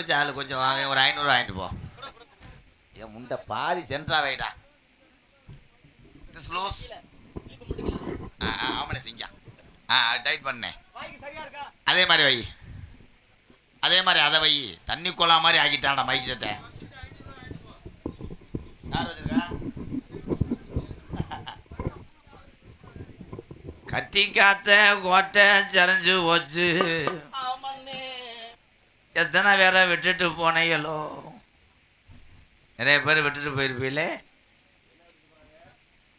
வச்ச ஆள் கொஞ்சம் வாங்க. ஒரு ஐநூறு வாங்கிட்டு போ. என் முண்டை பாதி சென்ட்ரா வைடா. திஸ் லூஸ் ஆ ஆ சிங்கா. ஆ டைட் பண்ணேன் அதே மாதிரி வை. அதே மாதிரி அதை வை. தண்ணி கொலா மாதிரி ஆக்கிட்டான்டா மைக் செட்டை யார் கட்டி காத்த கோட்டை சரிஞ்சு போச்சு. எத்தனை பேரை விட்டுட்டு போனீங்களோ? நிறைய பேர் விட்டுட்டு போயிருப்பீங்களே?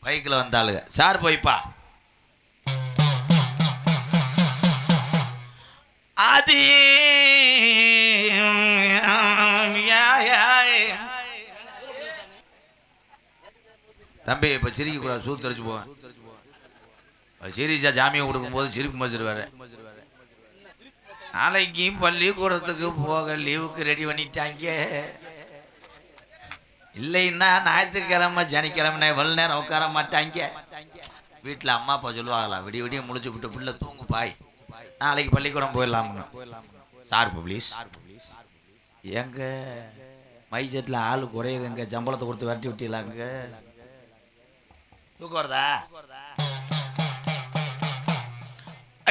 பைக்கில் வந்தாளுங்க. சார் போய்ப்பா அது தம்பி இப்போ சிரிக்கக்கூடாது. சூத்து தெரிச்சு போவேன். சிரிச்சா ஜாமியம் கொடுக்கும்போது சிரிப்பு மச்சிருவாரு நாளைக்கு பள்ளிக்கூடத்துக்கு போக லீவுக்கு ரெடி பண்ணிட்டாங்க. இல்லைன்னா ஞாயிற்றுக்கிழமை சனிக்கிழமை எவ்வளோ நேரம் உட்கார மாட்டாங்க. வீட்டில் அம்மா அப்பா சொல்லுவாங்களா விடிய விடிய முடிச்சு விட்டு பிள்ளை தூங்கு பாய். நாளைக்கு பள்ளிக்கூடம் போயிடலாம்னு. சார் ப்ளீஸ் எங்க? மைசெட்டில் ஆள் குறையுதுங்க சம்பளத்தை கொடுத்து விரட்டி விட்டீங்களாங்க தூக்கம் வருதா?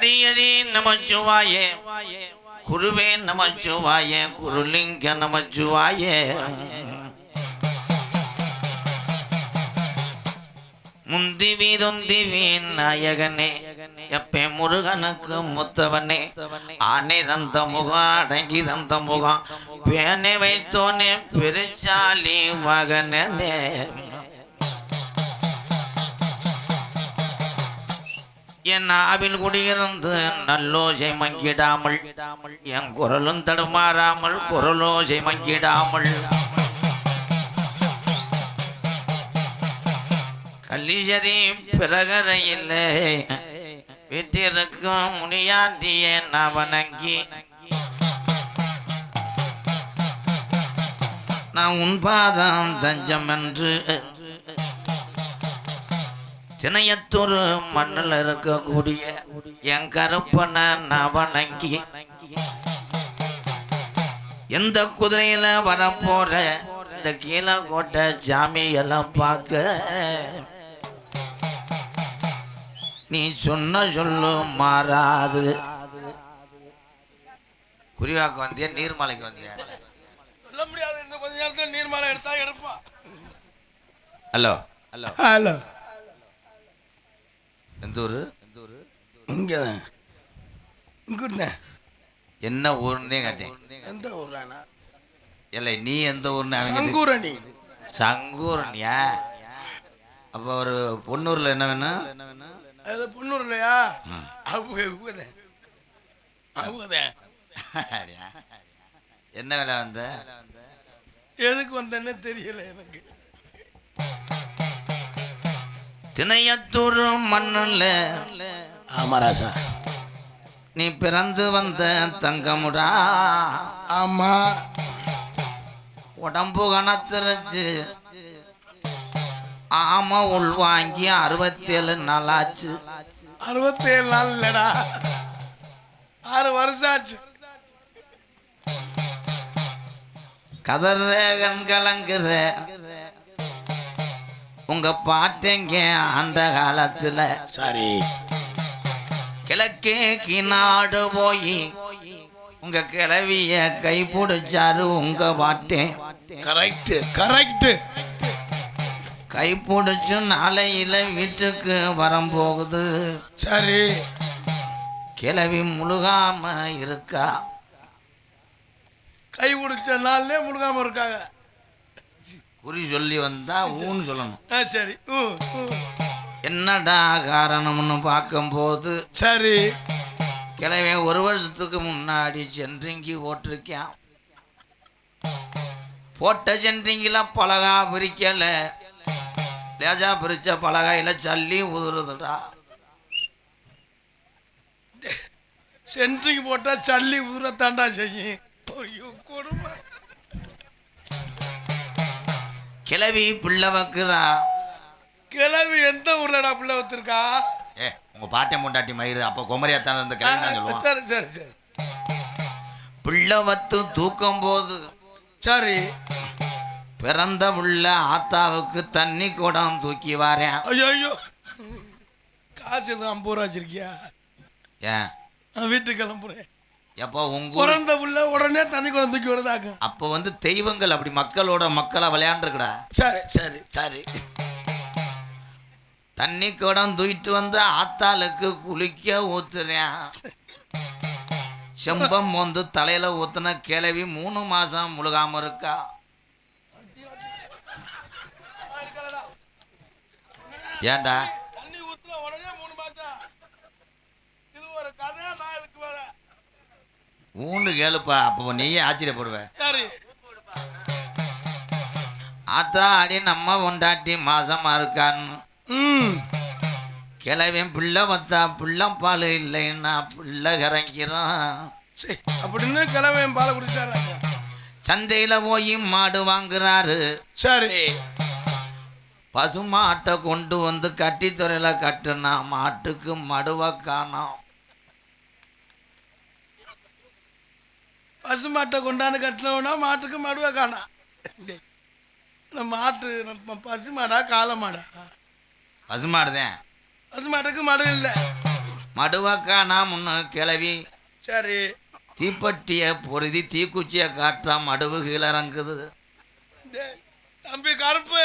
அடி அடி நமச்சிவாயே. குருவே நமச்சிவாயே குருலிங்க நமச்சிவாயே. முந்திவி தொந்திவி நாயகனே எப்பே முருகனுக்கு முத்தவனே. ஆனை தந்த முகம் அடங்கி தந்த முகம் பேனை வைத்தோனே பெருச்சாலி மகனே என் நாவில் குடியிருந்து நல்லோசை மங்கிடாமல் என் குரலும் தடுமாறாமல் குரலோசை மங்கிடாமல். கல்லிசரி பிறகரையில் வீட்டிற்கும் முனியாண்டிய நவனங்கி நான் உன் பாதம் தஞ்சம் என்று திணையத்தொரு மண்ணில் இருக்கக்கூடிய என் கருப்பன நவனங்கி எந்த குதிரையில வரப்போற இந்த கீழே கோட்டை சாமி எல்லாம் பார்க்க நீ சொன்ன சொல்லு மாறாது. குறிவாக்கு வந்தியா நீர்மலைக்கு வந்தியா? சொல்ல முடியாது. இன்னும் கொஞ்ச நேரத்துல நீர்மலை எடுத்தா எடுப்பா. Hello hello. ஹலோ. எந்த ஊர்? எந்த ஊர் இங்கே. இங்கே இருந்தேன் என்ன ஊர்னே கேட்டேன். எந்த ஊர்லாண்ணா இல்லை நீ எந்த ஊர்னு அவங்க சங்கூரணி. சங்கூரன்யா அப்போ ஒரு பொன்னூரில் என்ன வேணும்? என்ன வேணும் அது பொண்ணூர் இல்லையா அவங்க இவங்கதான் அவங்கதான் என்ன வேலை வந்த? எதுக்கு வந்தேன்னு தெரியல எனக்கு. திணையத்தூர் மண்ணில் ஆமா ராசா. நீ பிறந்து வந்த தங்கமுடா. ஆமா. உடம்பு கணத்திருச்சு ஆமா உள்வாங்கி அறுபத்தேழு நாளாச்சு. அறுபத்தேழு நாள் இல்லடா ஆறு வருஷம் ஆச்சு. கதற கண் கலங்குற. உங்க பாட்டெங்க அந்த காலத்துல? சரி. கிழக்கே கிநாடு போய் உங்க கிளவிய கை பிடிச்சாரு உங்க பாட்டேன் கரெக்ட் கரெக்ட் கை பிடிச்சு நாளையில வீட்டுக்கு வரம்போகுது சரி. கிளவி முழுகாம இருக்கா? கை பிடிச்ச நாள்லயே முழுகாம இருக்காங்க. குறி சொல்லி வந்தா ஊன்னு சொல்லணும். ஆ சரி. என்னடா காரணம்னு பார்க்கும்போது சரி. கிழமை ஒரு வருஷத்துக்கு முன்னாடி சென்ட்ரிங்கி ஓட்டிருக்கான் போட்ட சென்ட்ரிங்கில பலகா பிரிக்கல. லேஜா பிரிச்ச பலகாயில சல்லி உதுறுதுடா சென்ட்ரிங் போட்டா சல்லி உதுரத்தாண்டா செய்யும். ஐயோ கொடுமை. கிளவி பிள்ளை வைக்கிறா. கிளவி எந்த ஊர்லடா பிள்ளை வச்சிருக்கா? ஏ உங்க பாட்டை முண்டாட்டி மயிறு அப்போ குமரியாத்தான் இருந்த கிளம்பி தான் சரி சரி சரி. பிள்ளை வத்து தூக்கும் போது சரி. பிறந்த புள்ள ஆத்தாவுக்கு தண்ணி குடம் தூக்கி வாரேன் ஐயோ ஐயோ. காசு எதுவும் ஐம்பது ரூபா வச்சிருக்கியா? ஏன் நான் வீட்டுக்கு கிளம்புறேன். எப்போ உங்க பிறந்த புள்ள உடனே தண்ணி குடம் தூக்கி விடுதாக்கும் அப்போ வந்து தெய்வங்கள் அப்படி மக்களோட மக்களா விளையாண்டுருக்குடா. சரி சரி சரி. தண்ணி குடம் தூக்கிட்டு வந்து ஆத்தாளுக்கு குளிக்க ஊத்துறேன். செம்பம் வந்து தலையில ஊத்துன கிளவி மூணு மாசம் முழுகாம இருக்கா. ஏன்டா தண்ணி ஊத்துல உடனே மூணு மாசம் இது ஒரு கதை நான் இதுக்கு வர ஊன்னு கேளுப்பா அப்போ நீயே ஆச்சரியப்படுவ. சரி ஆத்தா அடி நம்ம பொண்டாட்டி மாசமா இருக்கான்னு. கிளவன் பிள்ளை வத்தா பிள்ளை பால் இல்லைன்னா பிள்ளை கரைக்கிறோம் சரி அப்படின்னு கிளம்ப என் பாலை குடிச்சாராங்க சந்தையில போய் மாடு வாங்குறாரு. சரி. பசுமாட்டை கொண்டு வந்து கட்டித்துறையில கட்டுனா மாட்டுக்கு மடுவை காணோம். பசு மாட்டை கொண்டாந்து கட்டினோன்னா மாட்டுக்கு மடுவை காணா. மாட்டு நம்ம பசு மாடா காளை மாடா பசுமாடுதேன் பசு மாட்டுக்கு மடு இல்லை. மடுவை காணா முன்ன கிளவி. சரி. தீப்பெட்டிய பொருதி தீக்குச்சியை காட்டுறா மடுவு கீழே இறங்குது. தம்பி கருப்பு.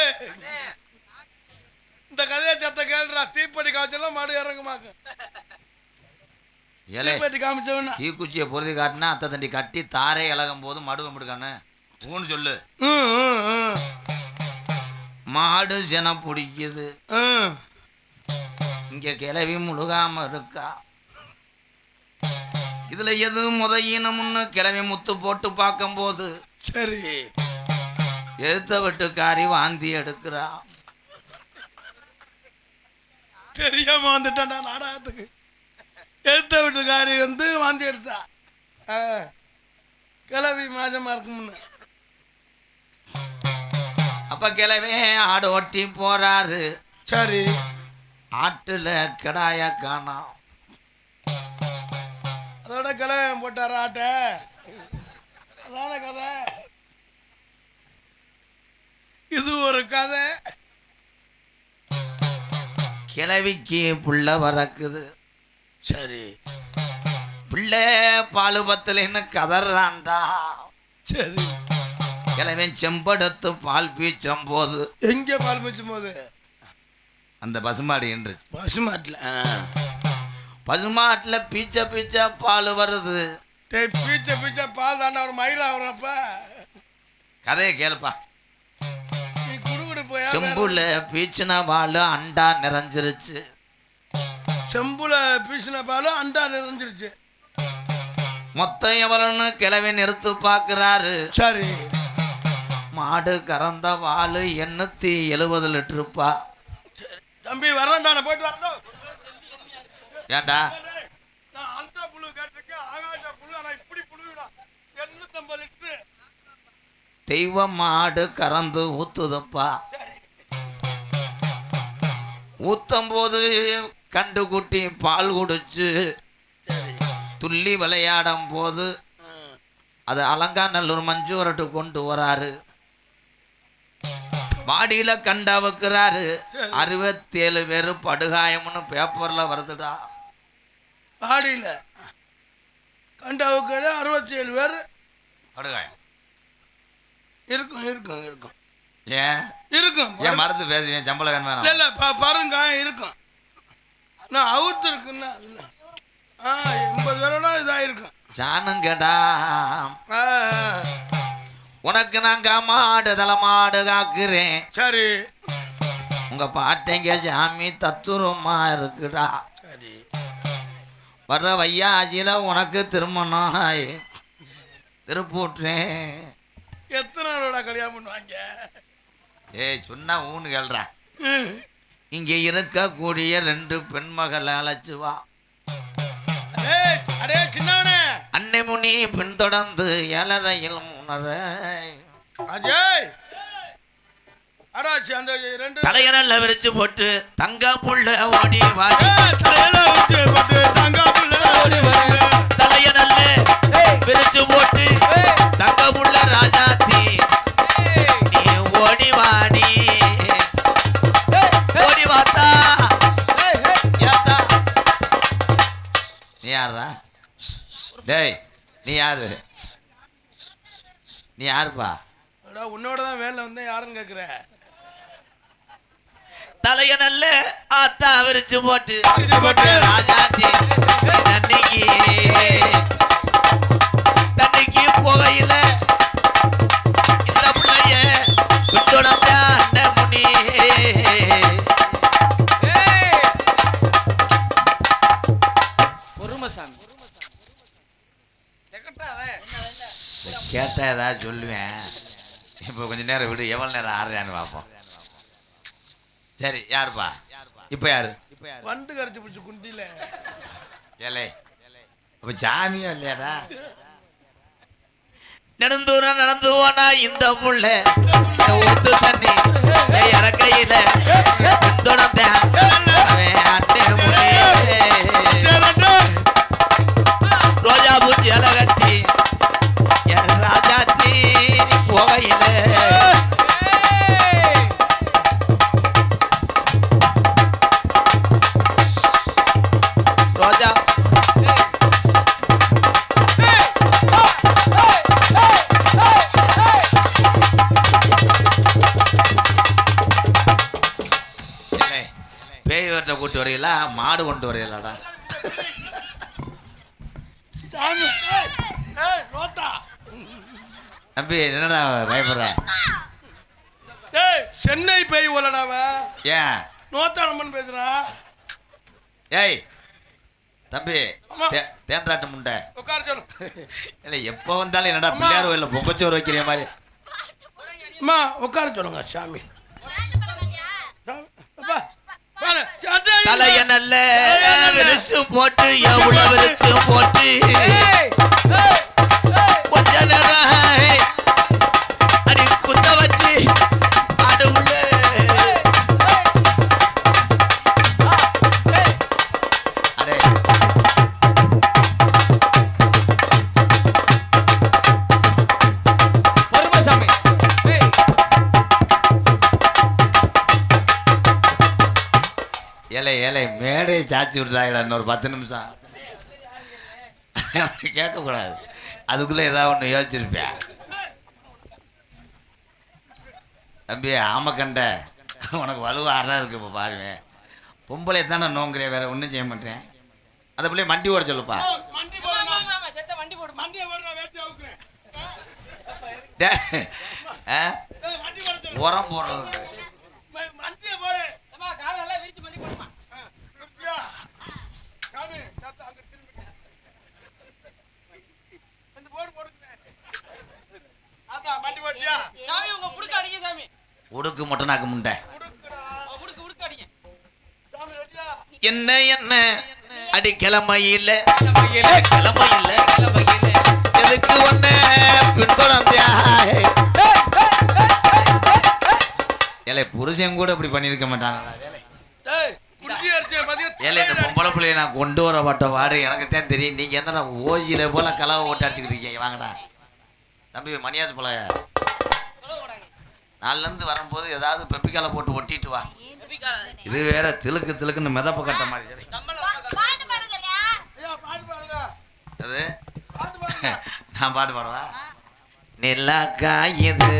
இந்த கதையை சத்த கேளுடா. தீப்பெட்டி காய்ச்சலாம் மாடு இறங்குமாக்க. தீப்பெட்டி காமிச்சவனா. தீக்குச்சியை பொருதி காட்டினா அத்தை தண்டி கட்டி தாரை இலகும் போது மடுவை முடுக்கானு ஊன்னு சொல்லு. மாடு ஜனம் பிடிக்குது. இங்க கிளவி முழுகாம இருக்கா. இதுல எது முதையினம்னு கிளவி முத்து போட்டு பார்க்கும்போது சரி. எழுத்த வெட்டுக்காரி வாந்தி எடுக்கிறா. தெரியாம வந்துட்டேன்டா நாடகத்துக்கு. எடுத்த வீட்டுக்காரி வந்து வாந்தி எடுத்தா. கிளவி மாசமா இருக்கும்னு. அப்ப கிளவே ஆடு ஓட்டி போறாரு. சரி. ஆட்டுல கிடாய காணோம். அதோட கிளவன் போட்டார் ஆட்டை. அதான கதை. இது ஒரு கதை. கிளவிக்கு புள்ள வரக்குது சரி. பிள்ளை பாலு பத்தலைன்னு கதறான்டா? சரி. கிளவன் செம்படுத்து பால் பீச்சும் போது. எங்கே பால் மிச்சும் போது? அந்த பசுமாடு என்றுச்சு பசுமாட்டில் பசுமாட்டுல பீச்ச பீச்ச பால் வருது. டேய் பீச்ச பீச்ச பால் தாண்டா ஒரு மயில் ஆகுறப்ப கதையை கேளுப்பா. செம்புல பீச்சின பால் அண்டா நிறைஞ்சிருச்சு. செம்புல பீசின பால் அண்டா நிறைஞ்சிருச்சு மொத்தம் எவ்வளோன்னு கிளவி நிறுத்து பார்க்குறாரு. சரி. மாடு கறந்த பால் எண்ணூத்தி எழுபது லிட்டருப்பா தம்பி வரேன்டா போயிட்டு வரணும் ஏன்டா டேய், நான் அண்டா புழு கேட்டிருக்கேன். ஆகாச புழு ஆனா இப்படி புழுடா எண்ணூத்தம்பது லிட்டரு. தெய்வ மாடு கறந்து ஊத்துதப்பா. ஊத்தும் போது கண்டு குட்டி பால் குடிச்சு துள்ளி விளையாடும் போது அது அலங்காநல்லூர் மஞ்சு வரட்டு கொண்டு வராரு. மாடியில கண்டா வைக்கிறாரு சரி. அறுபத்தேழு பேரு படுகாயம்னு பேப்பர்ல வருதுடா. ஆடியில் கண்டாவுக்கு அறுபத்தி ஏழு பேர். படுகாயம். இருக்கும் இருக்கும் இருக்கும். ஏன்? இருக்கும் ஏன் மறந்து பேசுவேன் சம்பளம் வேணும்? இல்ல வேணாம் இல்ல ப- பருங்காயம் இருக்கும். நான் அவுத்து இருக்குன்னா ஆ எண்பது பேரோட இதாயிருக்கும். சாணம் கேட்டா உனக்கு நான் மாடு தலைமாடு காக்குறேன். சரி. உங்க பாட்டைங்க சாமி தத்துரமா இருக்குடா. சரி. வர்ற வையாச்சியில உனக்கு திருமணம் திருப்பூற்றேன். எத்தனை நாளோட கல்யாணம் பண்ணுவாங்க? ஏய் சொன்னா ஊன்னு கேள்றா. இங்க இருக்கக்கூடிய ரெண்டு பெண்மகளை அழைச்சு வா ஏய், அடே சின்னவனே அன்னை முனி பின்தொடர்ந்து ஏழரையில் முன்னரை தலையனல்ல விரிச்சு போட்டு தங்க புள்ள ஓடி வாடி. தலையனல்ல விரிச்சு போட்டு தங்க புள்ள ராஜாத்தி நீ யாரா டேய் நீ யாரு? நீ யாருப்பா? உன்னோட தான் வேலை வந்தேன் யாருன்னு கேக்குற? தலைய நல்ல ஆத்தா விரிச்சு போட்டு. போட்டு. ராஜாத்தி தண்ணிக்கு. தண்ணிக்கு போகையில கேட்டா ஏதாவது சொல்லுவேன். இப்போ கொஞ்ச நேரம் விடு. எவ்வளவு நேரம் ஆடுறான்னு பார்ப்போம். சரி யாருப்பா? இப்போ யாரு? வண்டு கரைச்சி பிடிச்சி குண்டில ஏலே அப்ப சாமியும் இல்லையாடா? நடந்தூரம் நடந்து போனா இந்த புள்ள? இந்த ஊத்து தண்ணி இறக்கையில. ரோஜா பூச்சி இலை கூட்டு வரீங்களா மாடு கொண்டு ரோத்தா. தம்பி என்னடா பயப்படுற? சென்னை பேய் ஓலடாவ ஏன்? நோத்தானம்மன் பேசுறா. ஏய் தம்பி தேன்றாட்டு முண்டை. உட்கார சொல்லு. இல்லை எப்போ வந்தாலும் என்னடா. பிள்ளையார் கோயிலில் பொங்கச்சோறு வைக்கிற மாதிரி? அம்மா உட்கார சொல்லுங்க சாமி. அப்பா. தலைய நல்ல. விரிச்சு போட்டு எவ்வளவு விரிச்சு போட்டு. கொஞ்ச நேரம் மேடையை விட்றாங்களா இன்னொரு பத்து நிமிஷம். கேட்கக்கூடாது. அதுக்குள்ளே ஏதாவது ஒன்று யோசிச்சிருப்பேன் தம்பி ஆமக்கண்ட உனக்கு வலுவாரா இருக்கு இப்போ பாருங்க பொம்பளை தானே நோங்குறேன் வேற ஒன்றும் செய்ய மாட்டேன். அந்த பிள்ளைய மண்டி ஓட சொல்லுப்பா. உரம் போடுறது மண்டியை போடுறா வேட்டி அவுக்குறேன் டேய், ஆ? ஏய், மண்டி போட சொல்லு உரம் போடுறது ம- மண்டியை போடு ஆ, அப்படியா? சாமி, சத்தம் அங்க திரும்பிக்க. இந்த போடு போடுங்க. மண்டி போட்டியா? சாமி உங்க புடுக்க அடிங்க சாமி. உடுக்கு மொட்டனாக்கு முண்டை. கொடுக்குடா. புடுக்கு புடுக்க அடிங்க. சாமி, ரெடியா? என்ன என்ன? அடி கிளமையில கிளமையில எதுக்கு ஒண்ணு பின்தொடர்ந்தியா ஏலே புருஷன் கூட இப்படி பண்ணியிருக்க பாத்தியா? ஏலே. இந்த பொம்பளை பிள்ளைய நான் கொண்டு வரப்பட்ட வாடு. எனக்கு தான் தெரியும். நீங்க என்னடா ஓஜில போல கலவை ஓட்டு அடிச்சுக்கிட்டு இருக்கீங்க? வாங்கடா. தம்பி மணியாஸ் போல நாலுல இருந்து வரும்போது ஏதாவது பெப்பிக்கால போட்டு ஒட்டிட்டு வா. இது வேற திலுக்கு திலுக்குன்னு மிதப்பு கட்ட மாதிரி சரி. அது. நான் பாட்டு பாடவா? நிலா காயுது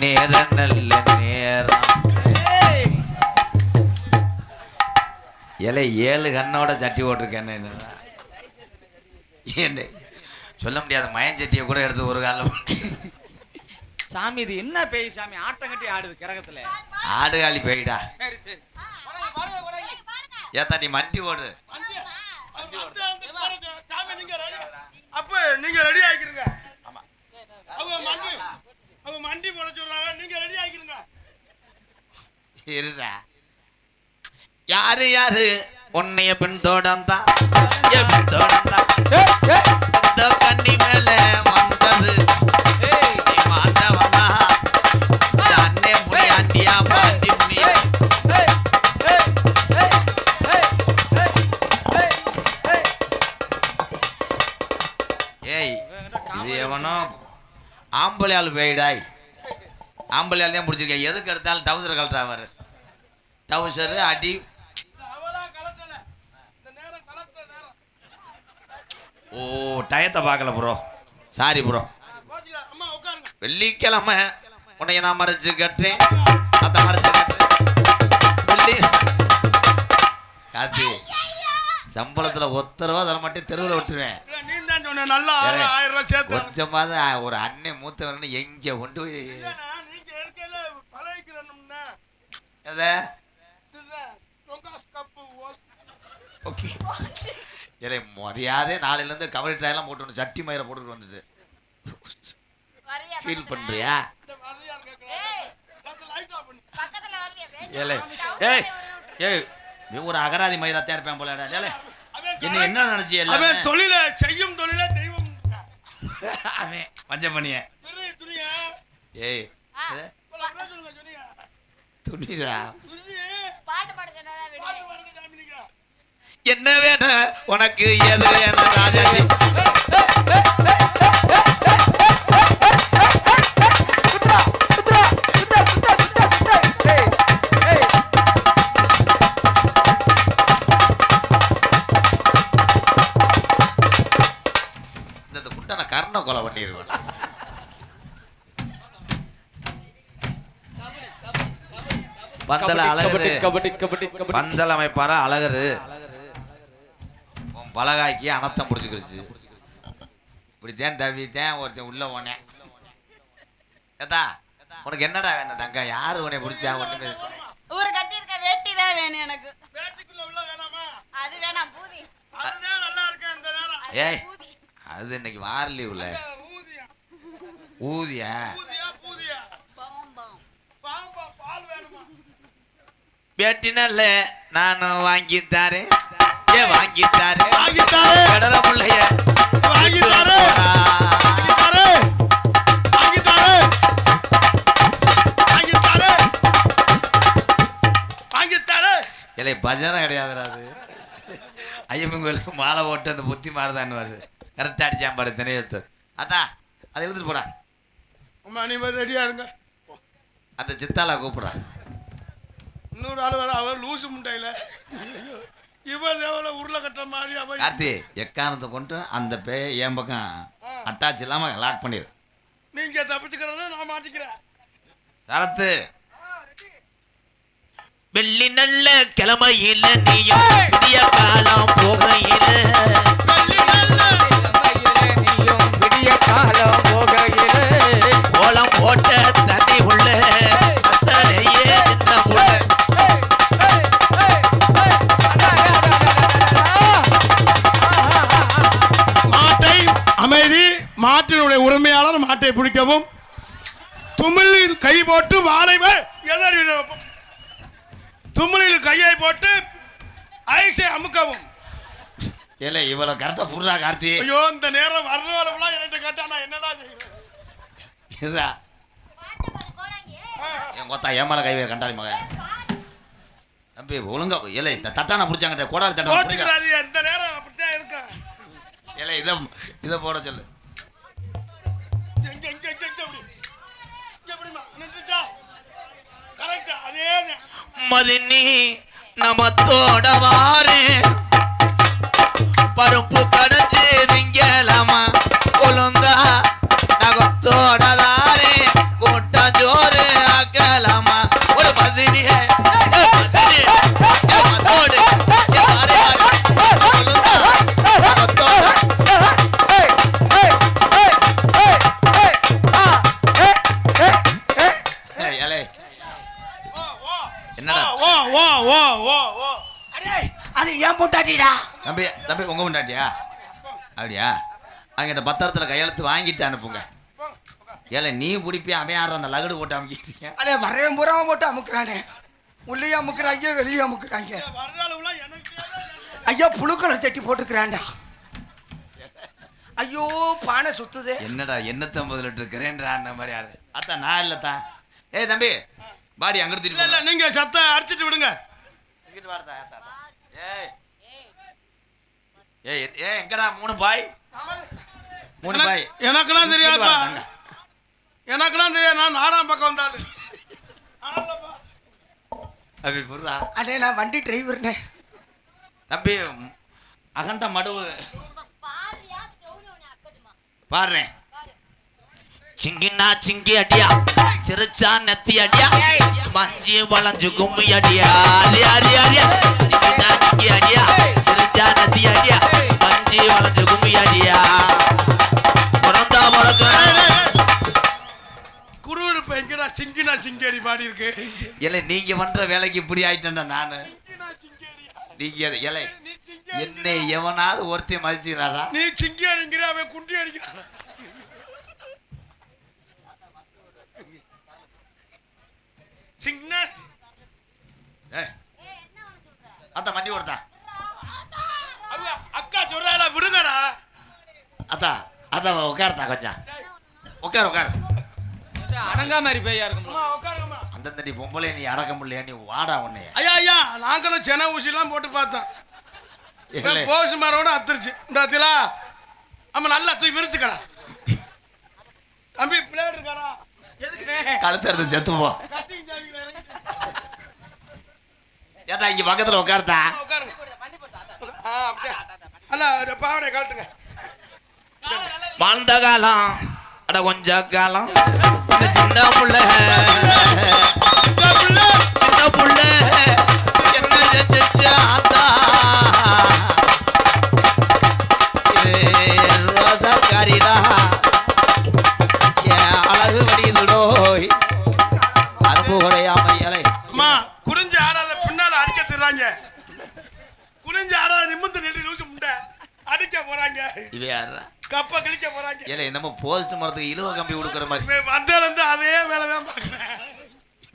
நேரம் நல்ல நேரம். இலை ஏழு கண்ணோட சட்டி ஓட்டிருக்கேன் என்ன சொல்ல முடியாது மயன் சட்டியை கூட எடுத்து ஒரு காலில் சாமி இது என்ன பேய் சாமி? ஆட்டம் கட்டி ஆடுது கிரகத்துல. ஆடுகாலி போயிடா. சரி சரி. ஏத்தா நீ மண்டி ஓடு? அப்ப நீங்க ரெடி ஆகிக்கிறீங்க அவங்க மண்டி அவங்க மண்டி போட சொல்றாங்க. நீங்க ரெடி ஆகிக்கிறீங்க இருடா. யாரு யாரு? உன்னைய பின் தோடம் தான் பின் தோடம் தான் கண்ணி மேல வந்தது மாட்டவனா அண்ணே முடி அண்டியா பாட்டி முனியா ஏய். இது ஆம்பளையால் பேய்டாய் ஆம்பளையால் தான் பிடிச்சிருக்கேன். எதுக்கு எடுத்தாலும் டவுசர் கழட்டாவார் டவுசரு அடி ஓ டயத்தை பார்க்கல ப்ரோ சாரி ப்ரோ வெள்ளிக்கிழமை உன்னைய நான் மறைச்சு கட்டுறேன். அத மறைச்சு கட்டுறேன். காத்தி சம்பளத்துல ஒத்த ரூபா தர மாட்டேன் தெருவில் விட்டுருவேன். கொஞ்சமாவது ஒரு அண்ணன் மூத்தவர்னு எங்க கொண்டு போய் எதை? ஓகே இல்லை மரியாதை நாளையிலேருந்து கபடி ட்ராயெல்லாம் போட்டு சட்டி மயிரை போட்டுட்டு வந்தது ஃபீல் பக்கத்துல? பண்றியா? இந்த வரியான்னு கேட்கறேன் ஏய், சேர்த்து லைட் ஆஃப் பண்ணு பக்கத்துல வருவியா? வேணும். ஏலே ஏய் ஒரு- ஏய் நீ ஒரு அகராதி மயிராத்தான் இருப்பேன் போல ஏலே என்ன என்ன நினைச்சி எல்லாம்? தொழில செய்யும் தொழில தெய்வம். அவன் பஞ்சம் பண்ணிய ஏய் இது? துணிடா. துணி பாட்டு பாட சொன்னதா விடு. பாட்டு பாடுங்க சாமி நீங்க என்ன வேணும் உனக்கு எது வேணும் ராஜாஜி? கர்ண கொலை பண்ணிடுவேன் பந்தல அழகு பந்தல் அமைப்பாரா அழகரு. பலகாய்க்கு அனத்தம் பிடிச்சிக்கிருச்சு. இப்படித்தான் தவித்தேன் ஒருத்தன் உள்ள போனேன் ஏதா உனக்கு என்னடா வேணும் தங்கா? யாரு உன்னை பிடிச்சா? ஒண்ணுமே ஒரு கட்டி இருக்க வேட்டி தான் வேணும் எனக்கு. வேட்டிக்குள்ள உள்ள வேணாமா? அது வேணாம் பூதி. அதுதான் நல்லா நேரம். ஏய். அது இன்னைக்கு வாரலி உள்ள ஊதியா? ஊதியா? ஊதியா பூதியா? பம்பம் பால் வேணுமா? நானும் வாங்கி தாரேன். ஏ வாங்கி தாரேன் வாங்கி தாரேன். கடல முள்ளைய வாங்கி தாரு வாங்கி தாரு வாங்கி தாரு வாங்கி தாரு வாங்கி தாரு இல்லை பஜனை கிடையாதுடா அது. ஐயப்பன் கோயிலுக்கு மாலை போட்டு அந்த புத்தி மாறுதான்னு வருது கரெக்டாக அடிச்சான் பாரு தினையத்து அதான் அதை எழுதிட்டு போடா. அம்மா நீ ரெடியா இருங்க. அந்த சித்தாலா கூப்பிட்றா. இன்னொரு ஆள் வர அவர் லூசு முண்டையில கார்த்தி எக்காரணத்தை கொண்டு அந்த பே என் பக்கம் அட்டாச் இல்லாமல் லாக் பண்ணிடு நீங்க தப்பிச்சுக்கிறத நான் மாட்டிக்கிறேன். சரத்து. வெள்ளி நல்ல கிழமையில நீயும் காலம் போகையில. அமைதி மாட்டினுடைய உரிமையாளர் மாட்டை பிடிக்கவும் துமிழில் கை போட்டு வாழை. துமிழில் கையை போட்டு ஐஸை அமுக்கவும். இல்ல இவ்வளவு கரெக்டா புடுறா கார்த்தி. ஐயோ இந்த நேரம் வர்றவரெல்லாம் என்கிட்ட கேட்டா நான் என்னடா கோடாங்கி என் கொத்தா ஏமால கை வேறு கண்டாளி மகன். தம்பி ஒழுங்கா இல்ல இந்த தட்டான பிடிச்சாங்க கோடாலி தட்டான இந்த நேரம் இல்லை இதை இதை போட சொல்லு. மதினி நமத்தோட வாரு பருப்பு கடைச்சு திங்கலாமா ஒழுங்கா ஓ ஓ ஓ ஓ அது ஏன் பொண்டாட்டிடா. தம்பி தம்பி உங்க முன்னாடியா அப்படியா? அங்கிட்ட பத்திரத்துல கையெழுத்து வாங்கிட்டு அனுப்புங்க. ஏல நீ பிடிப்பியா அவன் யாரும் அந்த லகடு போட்டு அமைக்கிட்டு இருக்கேன் அடே வரவன் பூராம போட்டு அமுக்குறானே. உள்ளேயே அமுக்குறாங்க வெளியே அமுக்குறாங்க. ஐயா புழுக்களை தட்டி போட்டுக்கிறான்டா ஐயோ பானை சுத்துதே. என்னடா எண்ணூத்தி ஐம்பது லிட்டர் கிரைண்டர் ஆன மாதிரி யாரு அத்தா நான் இல்லத்தா. ஏய் தம்பி பாடி அங்கிட்டு திருப்பி இல்ல நீங்க சத்தம் அடிச்சிட்டு விடுங்க. இங்கிட்டு வாடா. ஏய். ஏய். ஏய் எங்கடா மூணு பாய்? மூணு எனக்கு- பாய். எனக்கெல்லாம் தெரியாதுப்பா வாங்க. எனக்கெல்லாம் தெரியாது. நான் நாடாம் பக்கம் வந்தாலும். தம்பி புரியுதா அண்ணே நான் வண்டி டிரைவர்னே. தம்பி அகண்ட மடுவு. பாரியா சிங்கினா சிங்கி அடியா சிரிச்சா நெத்தி அடியா மஞ்சி வளைஞ்சு கும்மி அடியா. சிங்கினா சிங்கி அடியா சிரிச்சா நெத்தி அடியா மஞ்சி வளைஞ்சு கும்மி அடியா. பிறந்தா பிறக்க. சிங்கினா சிங்கடி பாடி இருக்கு? இல்லை நீங்க பண்ற வேலைக்கு இப்படி ஆயிட்டேன்டா நானு. நீங்க இலை என்னை எவனாவது ஒருத்தி மதிச்சுக்கிறாரா நீ சிங்கி அடிக்கிற அவன் குண்டி அடிக்கிறான். சிங்னா அத்தா வண்டி கொடுத்தா அக்கா சொல்றாள விடுங்கடா. அத்தா அத்தா உட்காருத்தா கொஞ்சம். உட்காரு உட்காரு. அடங்கா மாதிரி பேயா இருக்கும். அந்த நீ பொம்பளை நீ அடக்க முடியல நீ வாடா உன்னைய. ஐயா ஐயா நாங்களும் சென ஊசிலாம் போட்டு பார்த்தோம். போஸ் மரோட அத்துருச்சு. இந்த அத்திலா ஆமா நல்லா தூக்கி விரிச்சுக்கடா. தம்பி பிளேட் இருக்காரா எதுக்குண்ணே கழுத்து எடுத்து செத்து போ கட்டிங் ஜாதியில இறங்கி ஏட்டா இங்க பக்கத்துல உட்காருத்தா காலை நல்லா வாழ்ந்த காலம் அட கொஞ்ச காலம். சின்ன புள்ள. சின்ன புள்ள. யாரா கப்ப கிழிக்க போறாங்க ஏல என்னமோ போஸ்ட் மரத்துக்கு இழுவ கம்பி கொடுக்குற மாதிரி வந்ததுல இருந்து அதே வேலை தான் பாக்குறேன்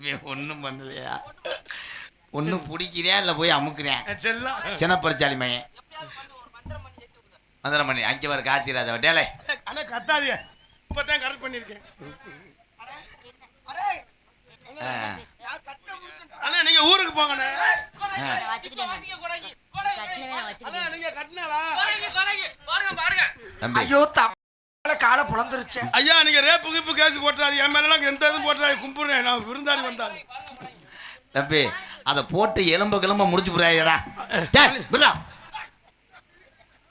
இவன் ஒன்றும் பண்ணலையா ஒன்றும் பிடிக்கிறியா இல்லை போய் அமுக்குறியா செல்லம் சின்னப்பரிச்சாலி மையன் மந்திரம் பண்ணி அங்கே வர கார்த்தி ராஜா டேலே அண்ணா கத்தாதிய இப்பதான் கரெக்ட் பண்ணிருக்கேன் ஆ. அண்ணா நீங்க ஊருக்கு போங்கண்ணே வச்சுக்கிட்டேன் வாசிக்க கூடாது. கூடாது. கட்டினவே நான் அண்ணா வச்சுக்கிட்டேன் நீங்க கட்டினாலா கூடாது, கூடாது. பாருங்க பாருங்க தம்பி ஐயோ தப்பால காலை புலந்துருச்சு. ஐயா நீங்க ரேப்பு கிப்பு கேஸ் போட்டுறாது என் மேலாம் எந்த இதுவும் போட்டுறாது கும்பிடுறேன். நான் விருந்தாடி வந்தாலும் தம்பி அதை போட்டு எலும்பு கிளம்ப முடிச்சு புரியாதடா விடா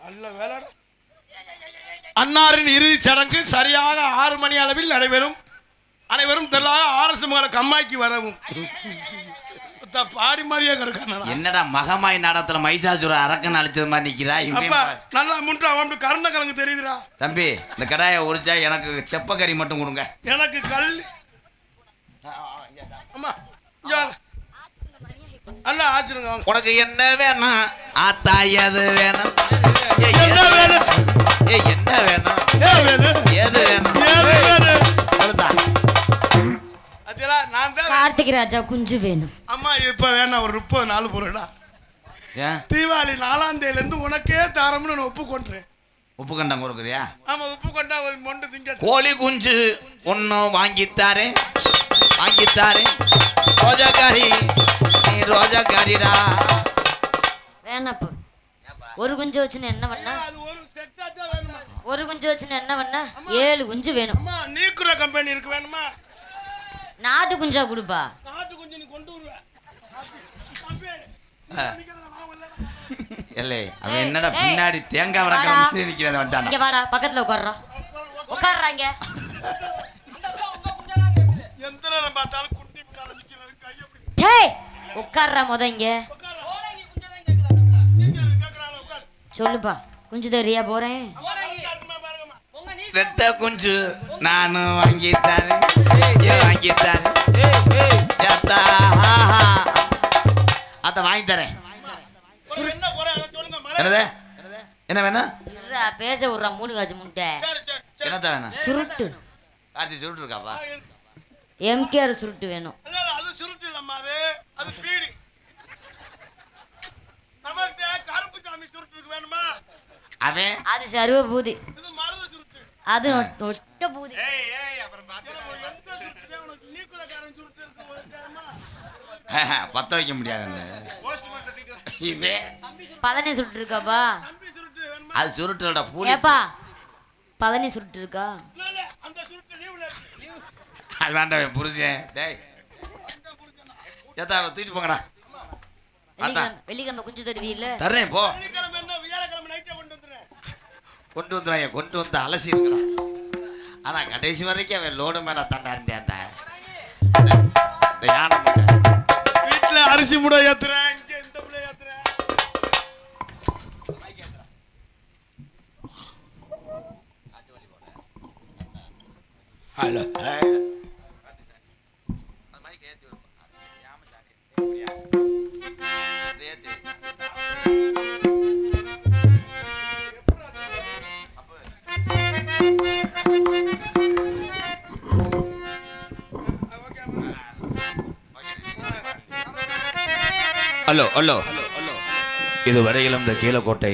நல்ல வேலை. அன்னாரின் இறுதிச் சடங்கு சரியாக ஆறு மணி அளவில் நடைபெறும். அனைவரும் தெல்லாக ஆர்எஸ் மகளை கம்மாய்க்கு வரவும். பாடி மாதிரியே கிடக்கானடா என்னடா மகமாய் நாடகத்துல மைசாசுர அரக்கன் அழிச்சது மாதிரி நிக்கிறா? அப்பா. நல்லா முன்றா வந்து கருண கலங்கு தெரியுதுடா. தம்பி இந்த கடாயை உரிச்சா எனக்கு செப்பக்கறி மட்டும் கொடுங்க. எனக்கு கல் அம்மா. நல்லா ஆச்சிருங்க உனக்கு என்ன வேணும்? ஆத்தா எது வேணும்? என்ன வேணும்? என்ன வேணும்? கார்த்திக் ராஜா குஞ்சு வேணும். அம்மா இப்ப வேணாம் ஒரு முப்பது நாள் பொருடா ஏன்? தீபாவளி நாலாம் தேதியில இருந்து உனக்கே தாரம்னு நான் ஒப்பு கொண்டுறேன் உப்பு கண்டம் கொடுக்குறியா? ஆமா உப்பு கொண்டா ஒரு மொண்டு திங்க கோழி குஞ்சு ஒன்னும் வாங்கித்தாரே வாங்கித்தாரே ரோஜாக்காரி நீ ரோஜாக்காரிடா. வேணாப்பா ஒரு குஞ்சு வச்சுன்னு என்ன பண்ண? அது ஒரு குஞ்சு வச்சுன்னு என்ன பண்ண? ஏழு குஞ்சு வேணும். அம்மா நீக்குற கம்பெனி இருக்கு வேணுமா? நாட்டு குஞ்சா கொடுப்பா. நாட்டு கொஞ்சம் நீ கொண்டு. இல்லை அவன் என்னடா பின்னாடி தேங்காய் வாடா. வடக்க நிற்கிறத இங்க வந்துட்டானா வாடா பக்கத்துல உட்கார்றா. உட்கார்றா இங்க. எந்த பார்த்தாலும் குண்டி டேய் உட்கார்றா முத இங்க. சொல்லுப்பா குஞ்சு தரியா போறேன் கோடங்கி அருமா பாருங்கம்மா உங்க நீ ரெட்ட குஞ்சு நானும் ஏய் ஏத்தா அத்த வாங்கி தரேன் என்னது? என்ன வேணும்? பேச விட்றா மூணு காசு முட்டை. சரி சரி சரி. என்னத்த வேணும்? சுருட்டு. கார்த்தி சொல்லிட்டு இருக்காப்பா எம்கேஆர் சுருட்டு வேணும். அது சுருட்டு இல்லம்மா அது அது பீடி. நம்மகிட்ட கருப்பு சாமி சுருட்டு இருக்கு வேணுமா? அவன்? அது சருவ பூதி சுருட்டு அது ஒட்- ஒட்ட பூதி பத்த வைக்க முடியாது பதனி சுருட்டு இருக்காப்பா? அது சுருட்டோட பூலி ஏப்பா பதனி சுருட்டு இருக்கா? இல்ல, இல்ல. அது வேண்டாம் என் புருஷன். டேய். ஏத்தா தூக்கிட்டு போங்கடா. அதான். வெள்ளிக்கிழமை வெள்ளிக்கிழமை குஞ்சு தருவீல்ல தர்றேன் போ வெள்ளிக்கிழமை என்ன வியாழக்கிழமை நைட்டே கொண்டு வந்துடுறேன் கொண்டு வந்துடுறாங்க கொண்டு வந்து அலசி இருக்கடா ஆனா கடைசி வரைக்கும் அவன் லோடு மேல தாண்டா இருந்தேன் இந்த யானை. வீட்டுல அரிசி முடை ஏத்துறேன். இங்க இந்த பிள்ளை ஏத்துறேன். Hello hello hello hello. இதுவரையிலும் இந்த கீழக்கோட்டை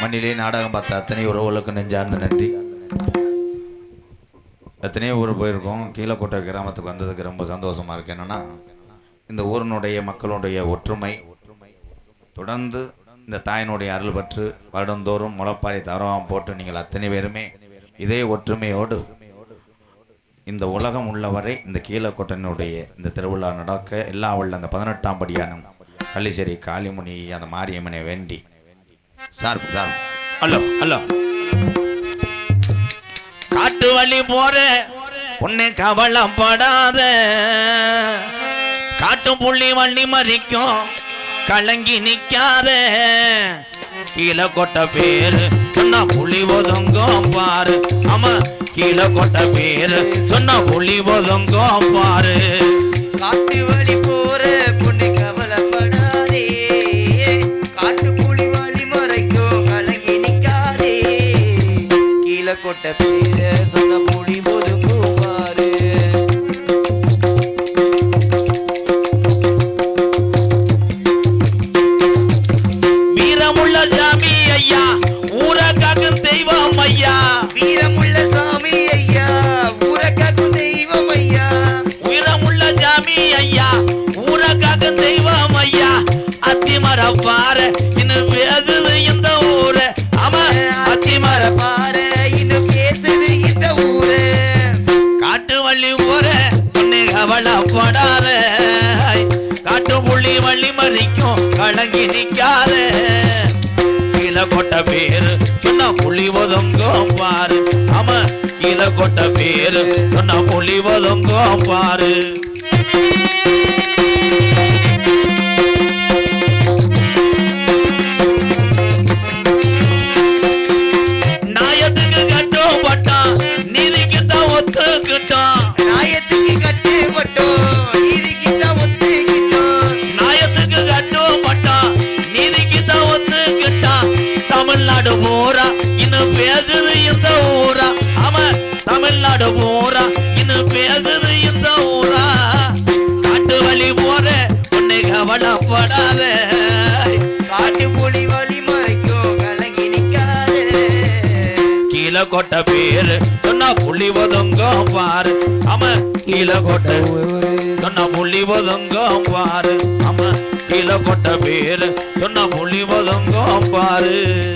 மண்ணிலே நாடகம் பார்த்த அத்தனை உறவுகளுக்கு நெஞ்சார்ந்த நன்றி. எத்தனையோ ஊர் போயிருக்கோம். கீழக்கோட்டை கிராமத்துக்கு வந்ததுக்கு ரொம்ப சந்தோஷமா இருக்கு. என்னன்னா இந்த ஊரினுடைய மக்களுடைய ஒற்றுமை தொடர்ந்து இந்த தாயினுடைய அருள் பற்று வருடந்தோறும் முளைப்பாரி தவறாம போட்டு நீங்கள் அத்தனை பேருமே இதே ஒற்றுமையோடு இந்த உலகம் உள்ளவரை இந்த கீழக்கோட்டனுடைய இந்த திருவிழா நடக்க எல்லா உள்ள அந்த பதினெட்டாம் படியான கள்ளிசேரி காளிமுனி அந்த மாரியம்மனை வேண்டி. Sir sir. Hello hello. காட்டு வழி போற உன்னை கவலைப்படாத காட்டு புள்ளி வள்ளி மறிக்கும் கலங்கி நிற்காத கீழே கொட்ட பேரு சொன்ன புள்ளி ஒதுங்கும் பாரு. ஆமா கீழே கொட்ட பேரு. சொன்னா புள்ளி ஒதுங்கும் பாரு. காட்டு வழி போற பொண்ணு கவலைப்படாதே. காட்டு புலி வழி மறைக்கும் கலங்கி நிக்காதே. கீழே கொட்ட பேர புலி புள்ளி ஒதுங்கும் பாரு. ஆமா கீழே கொட்ட பேரு. சொன்ன புள்ளி ஒதுங்கும் பாரு. பேரு. சொன்னா புள்ளி ஒதுங்கும் பாரு. அவன் கீழே கொட்ட சொன்னா புள்ளி ஒதுங்கும் பாரு. அவன் கீழே கொட்ட பேரு. சொன்னா புள்ளி ஒதுங்கும் பாரு.